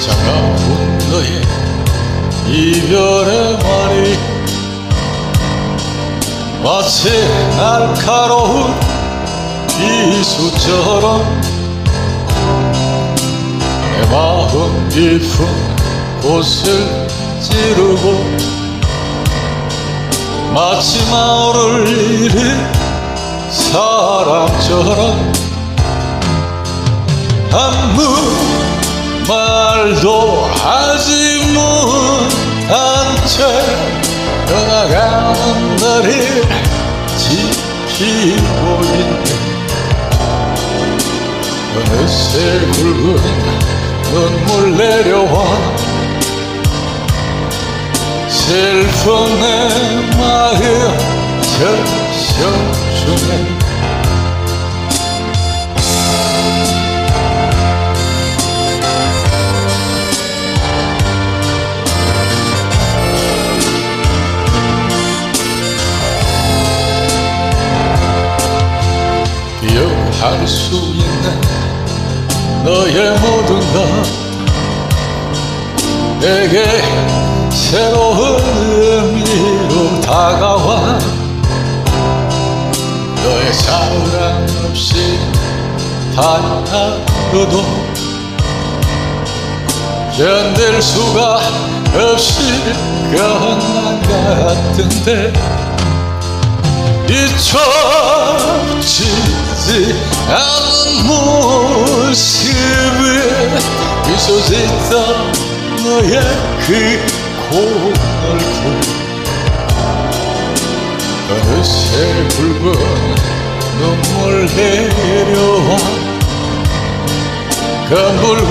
차가운 너의 이별의 말이 마치 날카로운 비수처럼 내 마음 깊은 곳을 찌르고 마치 마을을 잃은 사람처럼 말도 하지 못한 채 떠나가는 나를 지키고 있네. 어느새 굵은 눈물 내려와 슬픈 내 마음 적셔주네 할 수 있는 너의 모든 것. 내게 새로운 의미로 다가와. 너의 사랑 없이 단 하루도 견딜 수가 없을 것만 같은데. 잊혀지지 않은 모습에 짓던 너의 그 코얼굴 어느새 붉은 눈물 내려와 그 붉은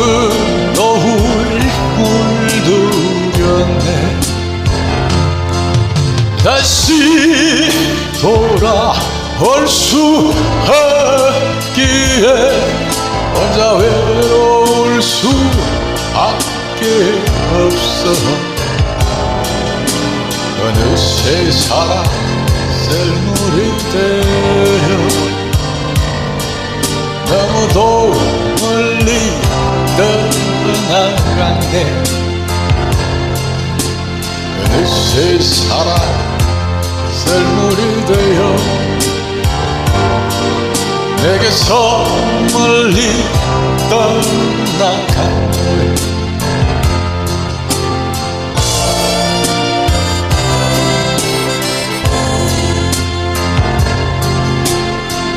노을 물들였네 다시 돌아 올수 없기에 혼자 외로울 수밖에 없어. 어느새 사랑 셀물이 되어 너무도 멀리 떠나갔네 어느새 사랑 셀물이 되어 내게서 멀리 떠나갔네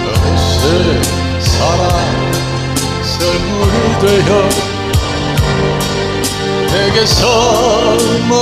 어느새 사랑 셀물이 되어 내게서 멀리 떠